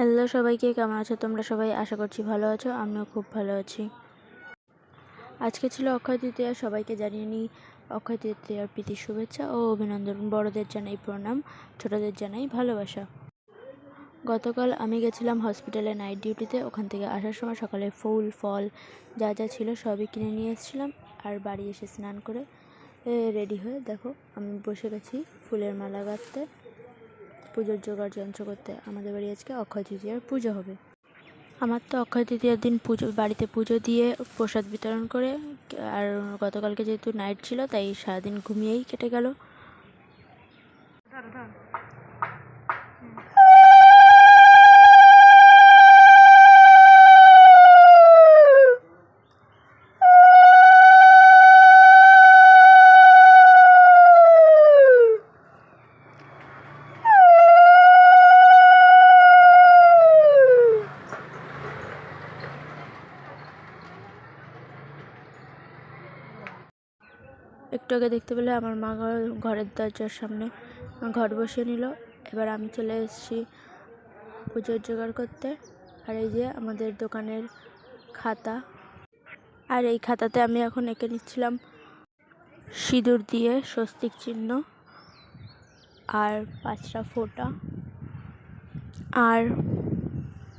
Hello সবাইকে, কেমন আছো তোমরা সবাই? আশা করছি ভালো আছো, আমিও খুব ভালো আছি। আজকে ছিল অক্ষয় তৃতীয়া সবাইকে জানিয়ে নিই অক্ষয় তৃতীয়ার প্রীতি শুভেচ্ছা ও অভিনন্দন। বড়দের জানাই প্রণাম, ছোটদের জানাই ভালোবাসা। গতকাল আমি গেছিলাম হসপিটালে নাইট ডিউটিতে, ওখান থেকে আসার সময় সকালে ফুল, ফল, যা যা ছিল সবই কিনে নিয়ে এসেছিলাম আর বাড়ি এসে স্নান করে রেডি হয়ে দেখো, আমি বসে গেছি ফুলের মালা গাঁথতে। পুজোর জোগাড় যন্ত্র করতে আমাদের বাড়ি আজকে অক্ষয় তৃতীয়ার পুজো হবে। আমার তো অক্ষয় তৃতীয়ার দিন পুজো, বাড়িতে পুজো দিয়ে প্রসাদ বিতরণ করে, আর গতকালকে যেহেতু নাইট ছিল, তাই সারাদিন ঘুমিয়েই কেটে গেল। একটু দেখতে পেলে আমার মা ঘর- ঘরের দরজার সামনে ঘর বসিয়ে নিল। এবার আমি চলে এসেছি পুজোর জোগাড় করতে। আর এই যে আমাদের দোকানের খাতা। আর এই খাতাতে আমি এখন এঁকে নিচ্ছিলাম সিঁদুর দিয়ে স্বস্তিক চিহ্ন আর পাঁচটা ফোঁটা। আর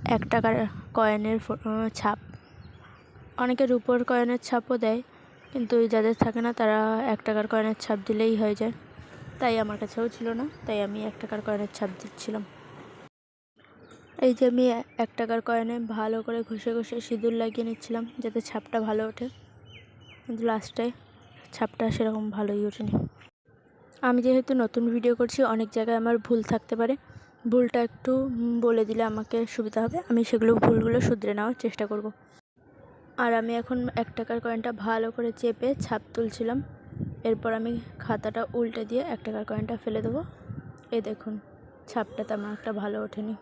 এক টাকার কয়েনের ছাপ। অনেকে রুপোর কয়েনের ছাপও দেয়। কিন্তু যাদের থাকে না, তারা এক টাকার কয়েনের ছাপ দিলেই হয়ে যায়। তাই আমার কাছেও ছিল না, তাই আমি এক টাকার কয়েনের ছাপ দিচ্ছিলাম। এই যে আমি এক টাকার কয়েনে ভালো করে ঘষে ঘষে সিঁদুর লাগিয়ে নিচ্ছিলাম, যাতে ছাপটা ভালো ওঠে। কিন্তু লাস্টে ছাপটা সেরকম ভালোই ওঠেনি। আমি যেহেতু নতুন ভিডিও করছি, অনেক জায়গায় আমার ভুল থাকতে পারে। ভুলটা একটু বলে দিলে আমাকে সুবিধা হবে। আমি সেগুলো, ভুলগুলো শুধরে নেওয়ার চেষ্টা করব। আর আমি এখন এক টাকার কয়েনটা ভালো করে চেপে ছাপ তুলছিলাম। এরপর আমি খাতাটা উল্টে দিয়ে এক টাকার কয়েনটা ফেলে দেবো। এ দেখুন, ছাপটা তেমন একটা ভালো ওঠেনি।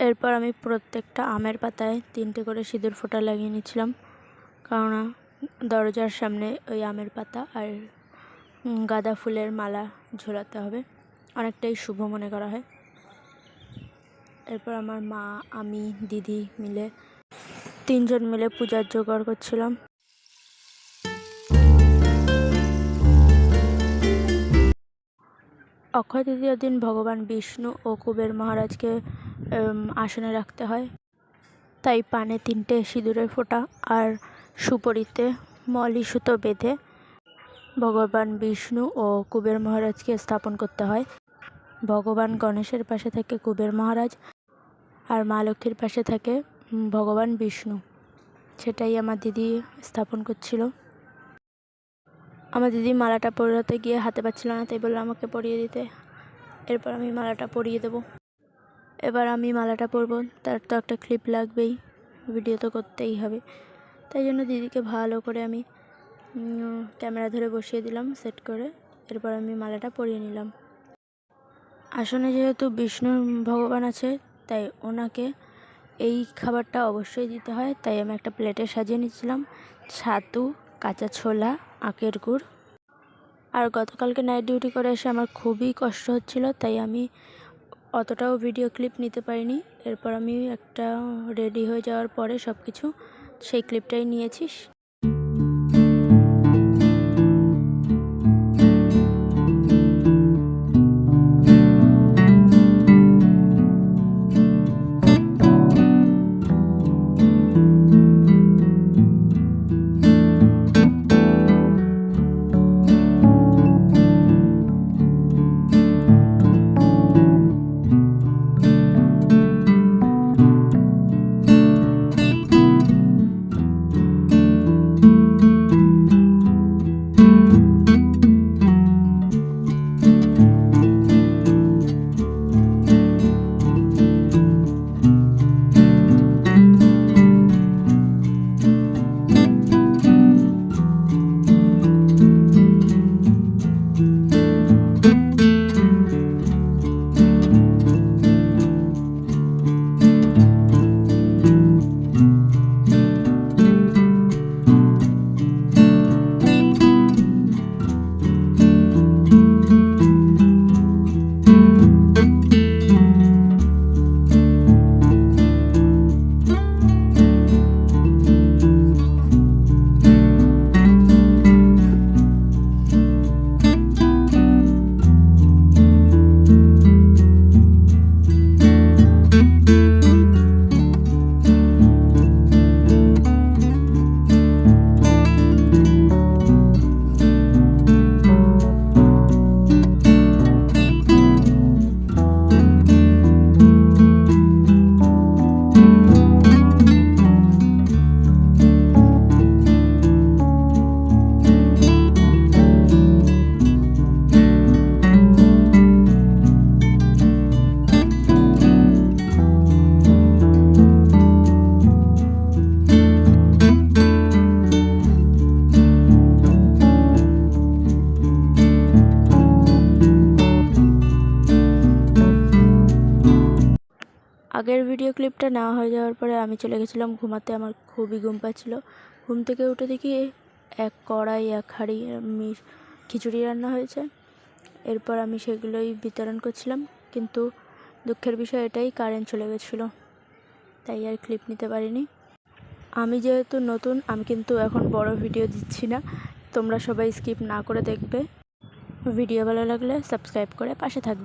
এরপর আমি প্রত্যেকটা আমের পাতায় তিনটে করে সিঁদুর ফোঁটা লাগিয়ে নিয়েছিলাম কারণ দরজার সামনে ওই আমের পাতা আর গাঁদা ফুলের মালা ঝোলাতে হবে। অনেকটাই শুভ মনে করা হয়। এরপর আমার মা, আমি, দিদি মিলে তিনজন মিলে পূজার জোগাড় করছিলাম। অক্ষয় তৃতীয় দিন ভগবান বিষ্ণু ও কুবের মহারাজকে আসনে রাখতে হয়। তাই পানে তিনটে সিঁদুরের ফোঁটা আর সুপরিতে মলি সুতো বেঁধে ভগবান বিষ্ণু ও কুবের মহারাজকে স্থাপন করতে হয়। ভগবান গণেশের পাশে থাকে কুবের মহারাজ আর মা লক্ষ্মীর পাশে থাকে ভগবান বিষ্ণু। সেটাই আমার দিদি স্থাপন করছিল। আমার দিদি মালাটা পরাতে গিয়ে হাতে পাচ্ছিল না, তাই বলল আমাকে পরিয়ে দিতে। এরপর আমি মালাটা পরিয়ে দেবো। এবার আমি মালাটা পরবো, তার তো একটা ক্লিপ লাগবেই ভিডিও তো করতেই হবে। তাই জন্য দিদিকে ভালো করে আমি ক্যামেরা ধরে বসিয়ে দিলাম সেট করে, এরপর আমি মালাটা পরিয়ে নিলাম। আসনে যেহেতু বিষ্ণু ভগবান আছে, তাই ওনাকে এই খাবারটা অবশ্যই দিতে হয়, তাই আমি একটা প্লেটে সাজিয়ে নিয়েছিলাম। ছাতু, কাঁচা ছোলা, আখের গুড়। আর গতকালকে নাইট ডিউটি করে এসে আমার খুবই কষ্ট হচ্ছিল, তাই আমি অতটাও ভিডিও ক্লিপ নিতে পারিনি। এরপর আমি একটা রেডি হয়ে যাওয়ার পরে সব কিছু সেই ক্লিপটাই নিয়েছি। আগের ভিডিও ক্লিপটা নেওয়া হয়ে যাওয়ার পরে আমি চলে গেছিলাম ঘুমাতে। আমার খুবই ঘুম পাচ্ছিলো। ঘুম থেকে উঠে দেখি এক কড়াই, এক হাঁড়ি খিচুড়ি রান্না হয়েছে। এরপর আমি সেগুলোই বিতরণ করছিলাম। কিন্তু দুঃখের বিষয় এটাই কারেন্ট চলে গেছিল। তাই আর ক্লিপ নিতে পারিনি। আমি যেহেতু নতুন, আমি কিন্তু এখন বড় ভিডিও দিচ্ছি না। তোমরা সবাই স্কিপ না করে দেখবে। ভিডিও ভালো লাগলে সাবস্ক্রাইব করে পাশে থাকবে।